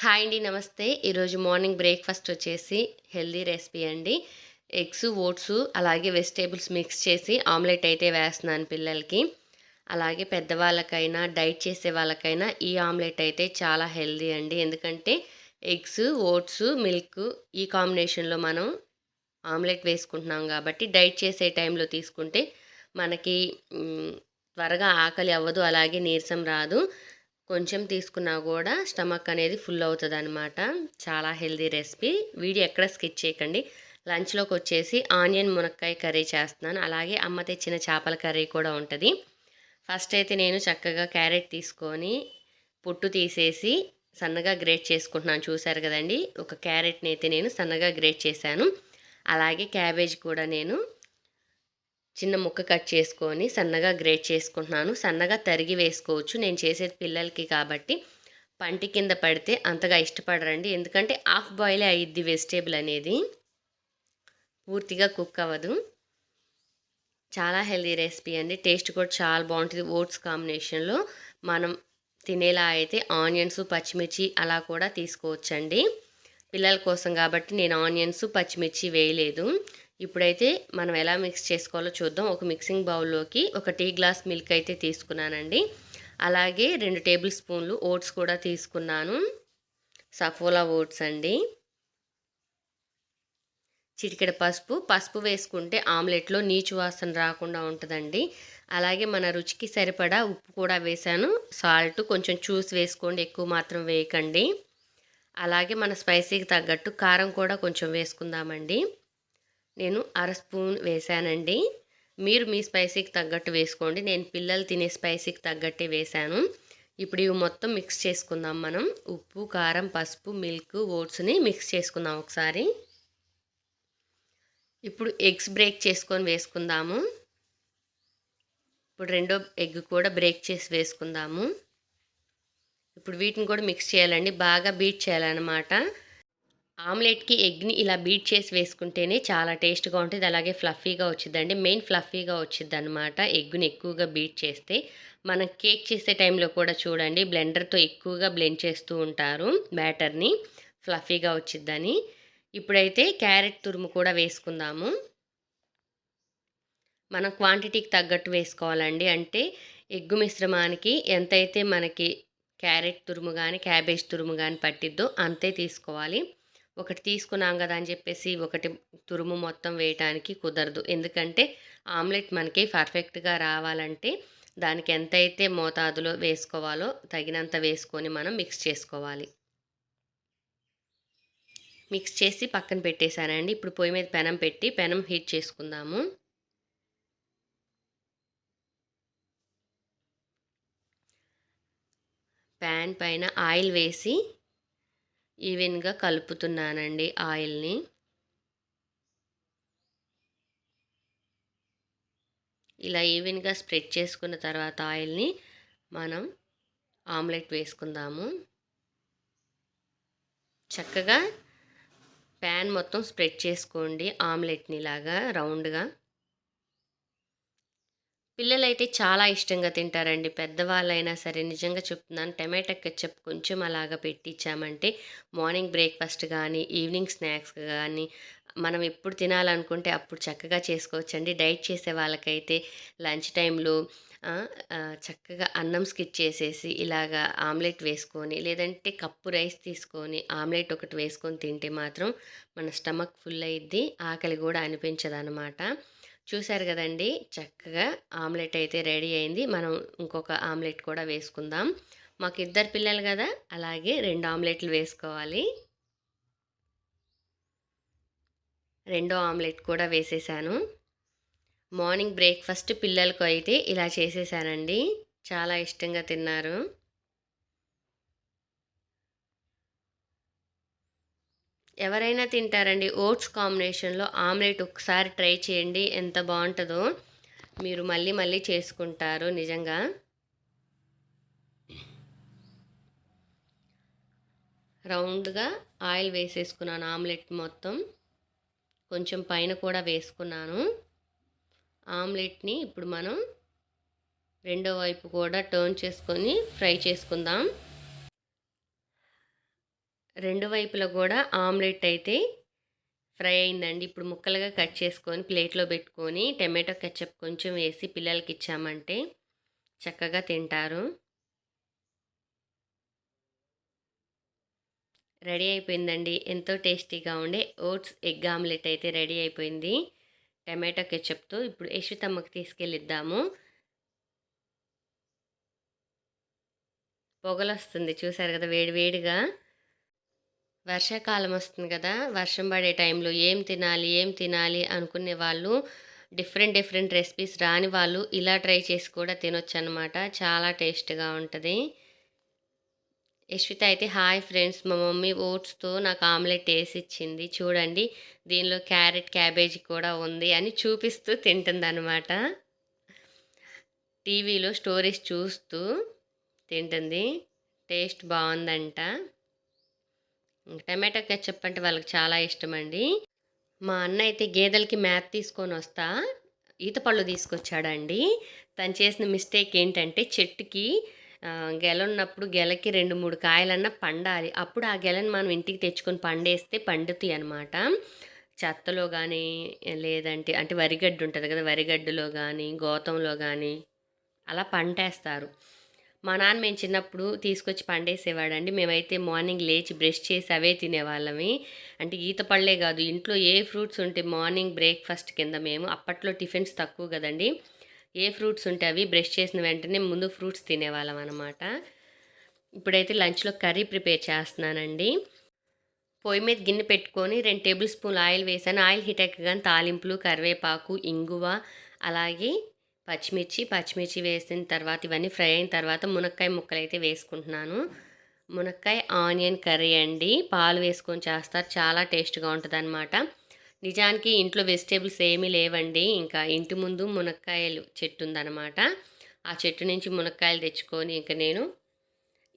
Hi అండి నమస్తే. ఈరోజు మార్నింగ్ బ్రేక్ఫాస్ట్ వచ్చేసి హెల్దీ రెసిపీ అండి. ఎగ్స్ ఓట్స్ అలాగే వెజిటేబుల్స్ మిక్స్ చేసి ఆమ్లెట్ అయితే వేస్తున్నాను పిల్లలకి. అలాగే పెద్దవాళ్ళకైనా డైట్ చేసే వాళ్ళకైనా ఈ ఆమ్లెట్ అయితే చాలా హెల్దీ అండి. ఎందుకంటే ఎగ్స్ ఓట్స్ మిల్క్ ఈ కాంబినేషన్లో మనం ఆమ్లెట్ వేసుకుంటున్నాం కాబట్టి డైట్ చేసే టైంలో తీసుకుంటే మనకి త్వరగా ఆకలి అవ్వదు అలాగే నీరసం రాదు. కొంచెం తీసుకున్నా కూడా స్టమక్ అనేది ఫుల్ అవుతుంది అనమాట చాలా హెల్దీ రెసిపీ. వీడియో ఎక్కడ స్కిచ్ చేయకండి. లంచ్లోకి వచ్చేసి ఆనియన్ మునక్కాయ కర్రీ చేస్తున్నాను. అలాగే అమ్మ తెచ్చిన చేపల కర్రీ కూడా ఉంటుంది. ఫస్ట్ అయితే నేను చక్కగా క్యారెట్ తీసుకొని పొట్టు తీసేసి సన్నగా గ్రేట్ చేసుకుంటున్నాను. చూసారు కదండి? ఒక క్యారెట్ని అయితే నేను సన్నగా గ్రేట్ చేశాను. అలాగే క్యాబేజ్ కూడా నేను చిన్న ముక్క కట్ చేసుకొని సన్నగా గ్రేట్ చేసుకుంటున్నాను. సన్నగా తరిగి వేసుకోవచ్చు. నేను చేసేది పిల్లలకి కాబట్టి పంటి కింద పడితే అంతగా ఇష్టపడరండి. ఎందుకంటే హాఫ్ బాయిలే అయ్యిద్ది వెజిటేబుల్ అనేది. పూర్తిగా కుక్ అవ్వదు. చాలా హెల్దీ రెసిపీ అండి. టేస్ట్ కూడా చాలా బాగుంటుంది. ఓట్స్ కాంబినేషన్లో మనం తినేలా అయితే ఆనియన్స్ పచ్చిమిర్చి అలా కూడా తీసుకోవచ్చండి. పిల్లల కోసం కాబట్టి నేను ఆనియన్స్ పచ్చిమిర్చి వేయలేదు. ఇప్పుడైతే మనం ఎలా మిక్స్ చేసుకోవాలో చూద్దాం. ఒక మిక్సింగ్ బౌల్లోకి ఒక టీ గ్లాస్ మిల్క్ అయితే తీసుకున్నానండి. అలాగే రెండు టేబుల్ స్పూన్లు ఓట్స్ కూడా తీసుకున్నాను. సఫోలా ఓట్స్ అండి. చిటికెడ పసుపు పసుపు వేసుకుంటే ఆమ్లెట్లో నీచు వాసన రాకుండా ఉంటుందండి. అలాగే మన రుచికి సరిపడా ఉప్పు కూడా వేసాను సాల్ట్ కొంచెం చూసి వేసుకోండి ఎక్కువ మాత్రం వేయకండి. అలాగే మన స్పైసీకి తగ్గట్టు కారం కూడా కొంచెం వేసుకుందామండి. నేను అర స్పూన్ వేసానండి మీరు మీ స్పైసీకి తగ్గట్టు వేసుకోండి. నేను పిల్లలు తినే స్పైసీకి తగ్గట్టే వేసాను ఇప్పుడు ఇవి మొత్తం మిక్స్ చేసుకుందాం మనం. ఉప్పు కారం పసుపు మిల్క్ ఓట్స్ని మిక్స్ చేసుకుందాం ఒకసారి. ఇప్పుడు ఎగ్స్ బ్రేక్ చేసుకొని వేసుకుందాము. ఇప్పుడు రెండో ఎగ్ కూడా బ్రేక్ చేసి వేసుకుందాము. ఇప్పుడు వీటిని కూడా మిక్స్ చేయాలండి. బాగా బీట్ చేయాలన్నమాట. ఆమ్లెట్కి ఎగ్ని ఇలా బీట్ చేసి వేసుకుంటేనే చాలా టేస్ట్గా ఉంటుంది. అలాగే ఫ్లఫీగా వచ్చిందండి మెయిన్ ఫ్లఫీగా వచ్చింది అనమాట ఎగ్గుని ఎక్కువగా బీట్ చేస్తే. మనం కేక్ చేసే టైంలో కూడా చూడండి బ్లెండర్తో ఎక్కువగా బ్లెండ్ చేస్తూ ఉంటారు బ్యాటర్ని. ఫ్లఫీగా వచ్చిద్దని. ఇప్పుడైతే క్యారెట్ తురుము కూడా వేసుకుందాము. మనం క్వాంటిటీకి తగ్గట్టు వేసుకోవాలండి. అంటే ఎగ్గు మిశ్రమానికి ఎంతైతే మనకి క్యారెట్ తురుము కానీ క్యాబేజ్ తురుము కానీ పట్టిద్దో అంతే తీసుకోవాలి. ఒకటి తీసుకున్నాం కదా అని చెప్పేసి ఒకటి తురుము మొత్తం వేయటానికి కుదరదు. ఎందుకంటే ఆమ్లెట్ మనకి పర్ఫెక్ట్గా రావాలంటే దానికి ఎంతైతే మోతాదులో వేసుకోవాలో తగినంత వేసుకొని మనం మిక్స్ చేసుకోవాలి. మిక్స్ చేసి పక్కన పెట్టేశానండి ఇప్పుడు పొయ్యి మీద పెనం పెట్టి పెనం హీట్ చేసుకుందాము. ప్యాన్ పైన ఆయిల్ వేసి ఈవెన్గా కలుపుతున్నానండి ఆయిల్ని. ఇలా ఈవెన్గా స్ప్రెడ్ చేసుకున్న తర్వాత ఆయిల్ని మనం ఆమ్లెట్ వేసుకుందాము. చక్కగా ప్యాన్ మొత్తం స్ప్రెడ్ చేసుకోండి ఆమ్లెట్ని ఇలాగా రౌండ్గా. పిల్లలైతే చాలా ఇష్టంగా తింటారండి. పెద్దవాళ్ళైనా సరే నిజంగా చెప్తున్నాను టమాటా కెచ్చప్ కొంచెం అలాగా పెట్టించామంటే మార్నింగ్ బ్రేక్ఫాస్ట్ కానీ ఈవినింగ్ స్నాక్స్ కానీ మనం ఎప్పుడు తినాలనుకుంటే అప్పుడు చక్కగా చేసుకోవచ్చండి. డైట్ చేసే వాళ్ళకైతే లంచ్ టైంలో చక్కగా అన్నం స్కిచ్ చేసేసి ఇలాగా ఆమ్లెట్ వేసుకొని లేదంటే కప్పు రైస్ తీసుకొని ఆమ్లెట్ ఒకటి వేసుకొని తింటే మాత్రం మన స్టమక్ ఫుల్ అయ్యిద్ది ఆకలి కూడా అనిపించదు అనమాట చూశారు కదండి? చక్కగా ఆమ్లెట్ అయితే రెడీ అయింది. మనం ఇంకొక ఆమ్లెట్ కూడా వేసుకుందాం. మాకు ఇద్దరు పిల్లలు కదా? అలాగే రెండు ఆమ్లెట్లు వేసుకోవాలి. రెండో ఆమ్లెట్ కూడా వేసేసాను. మార్నింగ్ బ్రేక్ఫాస్ట్ పిల్లలకు అయితే ఇలా చేసేసానండి. చాలా ఇష్టంగా తిన్నారు. ఎవరైనా తింటారండి ఓట్స్ కాంబినేషన్లో ఆమ్లెట్ ఒకసారి ట్రై చేయండి ఎంత బాగుంటుందో మీరు మళ్ళీ మళ్ళీ చేసుకుంటారు నిజంగా. రౌండ్గా ఆయిల్ వేసేసుకున్నాను ఆమ్లెట్ మొత్తం. కొంచెం పైన కూడా వేసుకున్నాను. ఆమ్లెట్ని ఇప్పుడు మనం రెండో వైపు కూడా టర్న్ చేసుకొని ఫ్రై చేసుకుందాం. రెండు వైపులా కూడా ఆమ్లెట్ అయితే ఫ్రై అయిందండి. ఇప్పుడు ముక్కలుగా కట్ చేసుకొని ప్లేట్లో పెట్టుకొని టమాటో కెచప్ కొంచెం వేసి పిల్లలకి ఇచ్చామంటే చక్కగా తింటారు. రెడీ అయిపోయిందండి. ఎంతో టేస్టీగా ఉండే ఓట్స్ ఎగ్ ఆమ్లెట్ అయితే రెడీ అయిపోయింది. టమాటో కెచప్తో ఇప్పుడు యశ్వితమ్మకి తీసుకెళ్ళిద్దాము. పొగలు వస్తుంది చూసారు కదా వేడి వేడిగా. వర్షాకాలం వస్తుంది కదా వర్షం పడే టైంలో ఏం తినాలి ఏం తినాలి అనుకునే వాళ్ళు డిఫరెంట్ డిఫరెంట్ రెసిపీస్ రాని వాళ్ళు ఇలా ట్రై చేసి కూడా తినొచ్చు అనమాట చాలా టేస్ట్గా ఉంటుంది. యశ్విత అయితే హాయ్ ఫ్రెండ్స్ మా మమ్మీ ఓట్స్తో నాకు ఆమ్లెట్ వేసి ఇచ్చింది. చూడండి దీనిలో క్యారెట్ క్యాబేజీ కూడా ఉంది అని చూపిస్తూ తింటుంది టీవీలో స్టోరీస్ చూస్తూ తింటుంది. టేస్ట్ బాగుందంట. టమాటో కెచ్చప్ అంటే వాళ్ళకి చాలా ఇష్టం అండి మా అన్న అయితే గేదెలకి మ్యాత్ తీసుకొని వస్తా ఈత పళ్ళు తీసుకొచ్చాడండి. తను చేసిన మిస్టేక్ ఏంటంటే చెట్టుకి గెల ఉన్నప్పుడు గెలకి రెండు మూడు కాయలన్నా పండాలి. అప్పుడు ఆ గెలని మనం ఇంటికి తెచ్చుకొని పండేస్తే పండుతాయి అనమాట చెత్తలో కానీ లేదంటే అంటే వరిగడ్డు ఉంటుంది కదా వరిగడ్డులో కానీ గోతంలో కానీ అలా పంటేస్తారు. మా నాన్న మేము చిన్నప్పుడు తీసుకొచ్చి పండేసేవాడండి. మేమైతే మార్నింగ్ లేచి బ్రష్ చేసి అవే తినేవాళ్ళమి. అంటే ఈత పళ్ళే కాదు ఇంట్లో ఏ ఫ్రూట్స్ ఉంటే మార్నింగ్ బ్రేక్ఫాస్ట్ కింద మేము అప్పట్లో టిఫిన్స్ తక్కువ కదండి. ఏ ఫ్రూట్స్ ఉంటే అవి బ్రష్ చేసిన వెంటనే ముందు ఫ్రూట్స్ తినేవాళ్ళం అనమాట ఇప్పుడైతే లంచ్లో కర్రీ ప్రిపేర్ చేస్తున్నానండి. పొయ్యి మీద గిన్నె పెట్టుకొని రెండు టేబుల్ స్పూన్ ఆయిల్ వేసాను. ఆయిల్ హీట్ ఎక్కగానే తాలింపులు కరివేపాకు ఇంగువ అలాగే పచ్చిమిర్చి పచ్చిమిర్చి వేసిన తర్వాత ఇవన్నీ ఫ్రై అయిన తర్వాత మునక్కాయ ముక్కలు అయితే వేసుకుంటున్నాను. మునక్కాయ ఆనియన్ కర్రీ అండి. పాలు వేసుకొని చేస్తారు. చాలా టేస్ట్గా ఉంటుంది అనమాట నిజానికి ఇంట్లో వెజిటేబుల్స్ ఏమీ లేవండి. ఇంకా ఇంటి ముందు మునక్కాయలు చెట్టు ఉందన్నమాట. ఆ చెట్టు నుంచి మునక్కాయలు తెచ్చుకొని ఇంకా నేను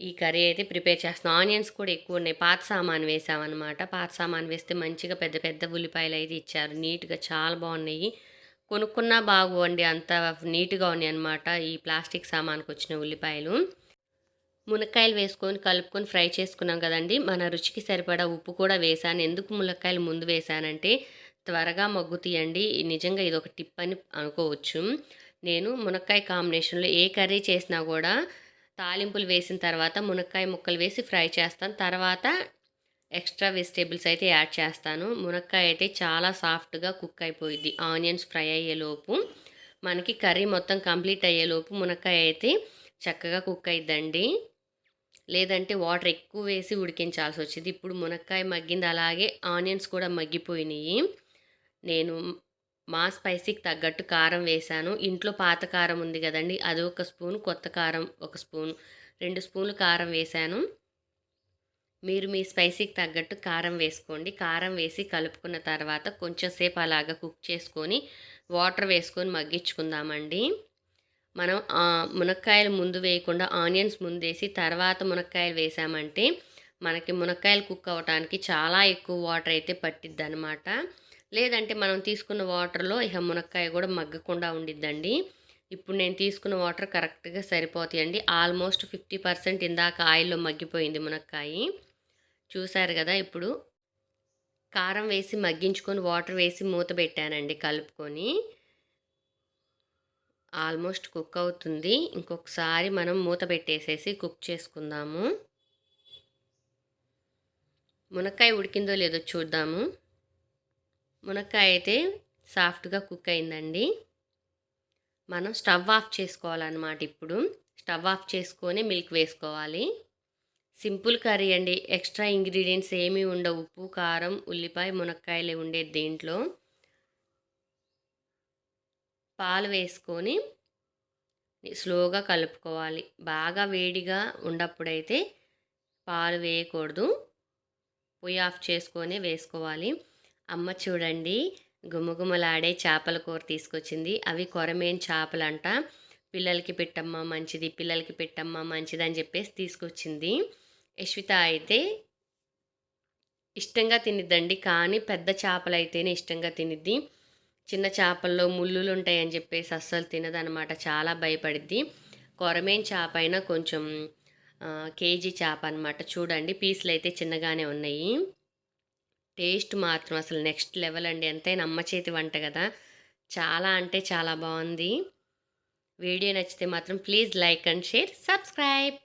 ఈ కర్రీ అయితే ప్రిపేర్ చేస్తున్నాను. ఆనియన్స్ కూడా ఎక్కువ ఉన్నాయి. పాత సామాన్ వేసామన్నమాట. పాత సామాన్ వేస్తే మంచిగా పెద్ద పెద్ద ఉల్లిపాయలు అయితే ఇచ్చారు. నీట్గా చాలా బాగున్నాయి. కొనుక్కున్నా బాగోండి అంత నీట్గా ఉన్నాయి అనమాట ఈ ప్లాస్టిక్ సామాన్కి వచ్చిన ఉల్లిపాయలు. మునక్కాయలు వేసుకొని కలుపుకొని ఫ్రై చేసుకున్నాం కదండి. మన రుచికి సరిపడా ఉప్పు కూడా వేసాను. ఎందుకు మునక్కాయలు ముందు వేసానంటే త్వరగా మగ్గు తీయండి. నిజంగా ఇది ఒక టిప్ అని అనుకోవచ్చు. నేను మునక్కాయ కాంబినేషన్లో ఏ కర్రీ చేసినా కూడా తాలింపులు వేసిన తర్వాత మునక్కాయ ముక్కలు వేసి ఫ్రై చేస్తాను. తర్వాత ఎక్స్ట్రా వెజిటేబుల్స్ అయితే యాడ్ చేస్తాను. మునక్కాయ అయితే చాలా సాఫ్ట్గా కుక్ అయిపోయింది ఆనియన్స్ ఫ్రై అయ్యేలోపు మనకి కర్రీ మొత్తం కంప్లీట్ అయ్యేలోపు మునక్కాయ అయితే చక్కగా కుక్ అయిద్దండి. లేదంటే వాటర్ ఎక్కువ వేసి ఉడికించాల్సి వచ్చింది. ఇప్పుడు మునక్కాయ మగ్గింది. అలాగే ఆనియన్స్ కూడా మగ్గిపోయినాయి. నేను మా స్పైసీకి తగ్గట్టు కారం వేశాను. ఇంట్లో పాత కారం ఉంది కదండి అది ఒక స్పూన్ కొత్త కారం ఒక స్పూన్ రెండు స్పూన్లు కారం వేశాను. మీరు మీ స్పైసీకి తగ్గట్టు కారం వేసుకోండి. కారం వేసి కలుపుకున్న తర్వాత కొంచెం సేపు అలాగా కుక్ చేసుకొని వాటర్ వేసుకొని మగ్గించుకుందామండి. మనం మునక్కాయలు ముందు వేయకుండా ఆనియన్స్ ముందు వేసి తర్వాత మునక్కాయలు వేసామంటే మనకి మునక్కాయలు కుక్ అవ్వటానికి చాలా ఎక్కువ వాటర్ అయితే పట్టిద్ది అనమాట లేదంటే మనం తీసుకున్న వాటర్లో ఇక మునక్కాయ కూడా మగ్గకుండా ఉండిద్దండి. ఇప్పుడు నేను తీసుకున్న వాటర్ కరెక్ట్గా సరిపోతాయండి. ఆల్మోస్ట్ ఫిఫ్టీ పర్సెంట్ ఇందాక ఆయిల్లో మగ్గిపోయింది మునక్కాయ. చూసారు కదా ఇప్పుడు. కారం వేసి మగ్గించుకొని వాటర్ వేసి మూత పెట్టానండి కలుపుకొని. ఆల్మోస్ట్ కుక్ అవుతుంది. ఇంకొకసారి మనం మూత పెట్టేసేసి కుక్ చేసుకుందాము. మునక్కాయ ఉడికిందో లేదో చూద్దాము. మునక్కాయ అయితే సాఫ్ట్గా కుక్ అయిందండి. మనం స్టవ్ ఆఫ్ చేసుకోవాలన్నమాట ఇప్పుడు. స్టవ్ ఆఫ్ చేసుకొని మిల్క్ వేసుకోవాలి. సింపుల్ కర్రీ అండి. ఎక్స్ట్రా ఇంగ్రీడియంట్స్ ఏమీ ఉండవు. ఉప్పు కారం ఉల్లిపాయ మునక్కాయలే ఉండేది దీంట్లో పాలు వేసుకొని స్లోగా కలుపుకోవాలి. బాగా వేడిగా ఉన్నప్పుడైతే పాలు వేయకూడదు. పొయ్యి ఆఫ్ చేసుకొని వేసుకోవాలి. అమ్మ చూడండి గుమగుమలాడే చేపల కూర తీసుకొచ్చింది. అవి కొరమేన్ చేపలంట. పిల్లలకి పెట్టమ్మా మంచిది పిల్లలకి పెట్టమ్మా మంచిది అని చెప్పేసి తీసుకొచ్చింది. యశ్విత అయితే ఇష్టంగా తినిద్దండి. కానీ పెద్ద చేపలు అయితేనే ఇష్టంగా తినిద్ది. చిన్న చేపల్లో ముళ్ళులు ఉంటాయని చెప్పేసి అస్సలు తినదనమాట. చాలా భయపడిద్ది. కొరమేన్ చేప అయినా కొంచెం కేజీ చేప అనమాట చూడండి పీసులు అయితే చిన్నగానే ఉన్నాయి. టేస్ట్ మాత్రం అసలు నెక్స్ట్ లెవెల్ అండి. ఎంతైనా అమ్మ చేతి వంట కదా. చాలా అంటే చాలా బాగుంది. వీడియో నచ్చితే మాత్రం please like and share subscribe.